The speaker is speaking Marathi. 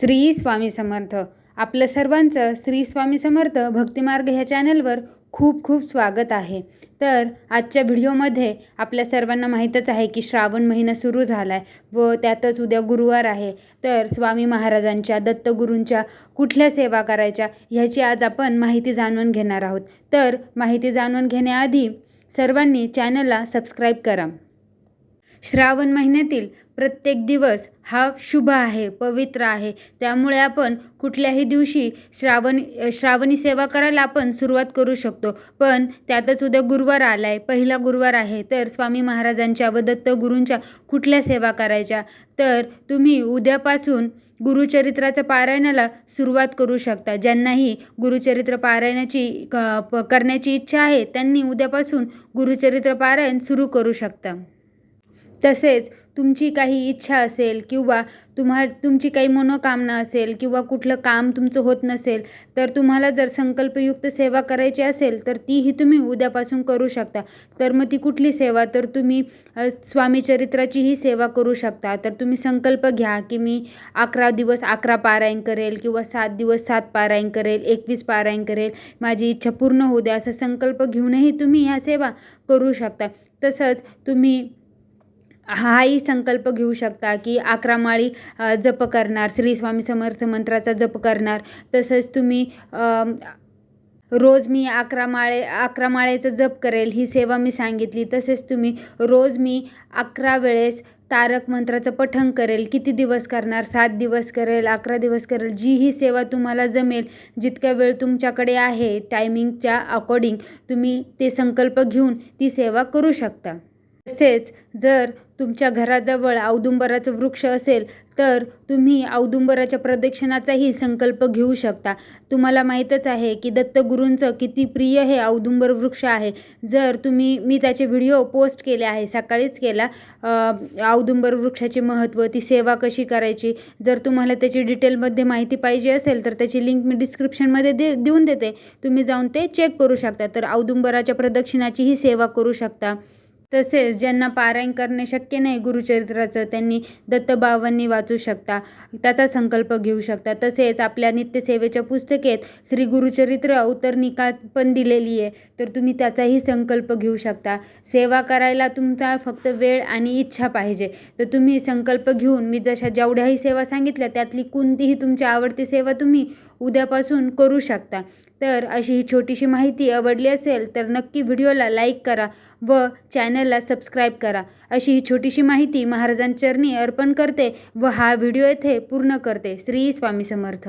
श्री स्वामी समर्थ. आपलं सर्वांचं श्री स्वामी समर्थ भक्तिमार्ग ह्या चॅनलवर खूप खूप स्वागत आहे. तर आजच्या व्हिडिओमध्ये आपल्या सर्वांना माहीतच आहे की श्रावण महिना सुरू झाला आहे व त्यातच उद्या गुरुवार आहे. तर स्वामी महाराजांच्या दत्तगुरूंच्या कुठल्या सेवा करायच्या ह्याची आज आपण माहिती जाणून घेणार आहोत. तर माहिती जाणून घेण्याआधी सर्वांनी चॅनलला सबस्क्राईब करा. श्रावण महिन्यातील प्रत्येक दिवस हा शुभ आहे पवित्र आहे. त्यामुळे आपण कुठल्याही दिवशी श्रावण श्रावणी सेवा करायला आपण सुरुवात करू शकतो. पण त्यातच उद्या गुरुवार आला आहे पहिला गुरुवार आहे. तर स्वामी महाराजांच्या व दत्त गुरूंच्या कुठल्या सेवा करायच्या? तर तुम्ही उद्यापासून गुरुचरित्राचं पारायणाला सुरुवात करू शकता. ज्यांनाही गुरुचरित्र पारायणाची क- प- करण्याची इच्छा आहे त्यांनी उद्यापासून गुरुचरित्र पारायण सुरू करू शकता. तसेच तुमची काही इच्छा असेल किंवा तुम्हा तुमची काही मनोकामना असेल किंवा कुठलं काम तुमचं होत नसेल तर तुम्हाला जर संकल्पयुक्त सेवा करायची असेल तर तीही तुम्ही उद्यापासून करू शकता. तर मग ती कुठली सेवा? तर तुम्ही अ, स्वामी चरित्राचीही सेवा करू शकता. तर तुम्ही संकल्प घ्या की मी अकरा दिवस अकरा पारायण करेल किंवा सात दिवस सात पारायण करेल एकवीस पारायण करेल माझी इच्छा पूर्ण होऊ द्या. असा संकल्प घेऊनही तुम्ही ह्या सेवा करू शकता. तसंच तुम्ही हाही संकल्प घेऊ शकता की अकरा माळी जप करणार श्री स्वामी समर्थ मंत्राचा जप करणार. तसंच तुम्ही रोज मी अकरा माळे अकरा माळेचा जप करेल ही सेवा मी सांगितली. तसेच तुम्ही रोज मी अकरा वेळेस तारक मंत्राचं पठण करेल. किती दिवस करणार? सात दिवस करेल अकरा दिवस करेल जी ही सेवा तुम्हाला जमेल जितका वेळ तुमच्याकडे आहे टायमिंगच्या अकॉर्डिंग तुम्ही ते संकल्प घेऊन ती सेवा करू शकता. तसेच जर तुमच्या घराजवळ औदुंबराचं वृक्ष असेल तर तुम्ही औदुंबराच्या प्रदक्षिणाचाही संकल्प घेऊ शकता. तुम्हाला माहीतच आहे की दत्तगुरूंचं किती प्रिय हे औदुंबर वृक्ष आहे. जर तुम्ही मी त्याचे व्हिडिओ पोस्ट केले आहे सकाळीच केला औदुंबर वृक्षाचे महत्त्व ती सेवा कशी करायची जर तुम्हाला त्याची डिटेलमध्ये माहिती पाहिजे असेल तर त्याची लिंक मी डिस्क्रिप्शनमध्ये दे देऊन देते. तुम्ही जाऊन ते चेक करू शकता तर औदुंबराच्या प्रदक्षिणाचीही सेवा करू शकता. तसेच ज्यांना पारायण करणे शक्य नाही गुरुचरित्राचं त्यांनी दत्तबावांनी वाचू शकता त्याचा संकल्प घेऊ शकता. तसेच आपल्या नित्यसेवेच्या पुस्तकेत श्री गुरुचरित्र अवतरणिका पण दिलेली आहे तर तुम्ही त्याचाही संकल्प घेऊ शकता. सेवा करायला तुमचा फक्त वेळ आणि इच्छा पाहिजे. तर तुम्ही संकल्प घेऊन मी जशा जेवढ्याही सेवा सांगितल्या त्यातली कोणतीही तुमची आवडती सेवा तुम्ही उद्यापासून करू शकता. तर अशी ही छोटीशी माहिती आवडली असेल तर नक्की व्हिडिओला लाईक करा व चॅनलला सबस्क्राईब करा. अशी ही छोटीशी माहिती महाराजांचरणी अर्पण करते व हा व्हिडिओ येथे पूर्ण करते. श्री स्वामी समर्थ.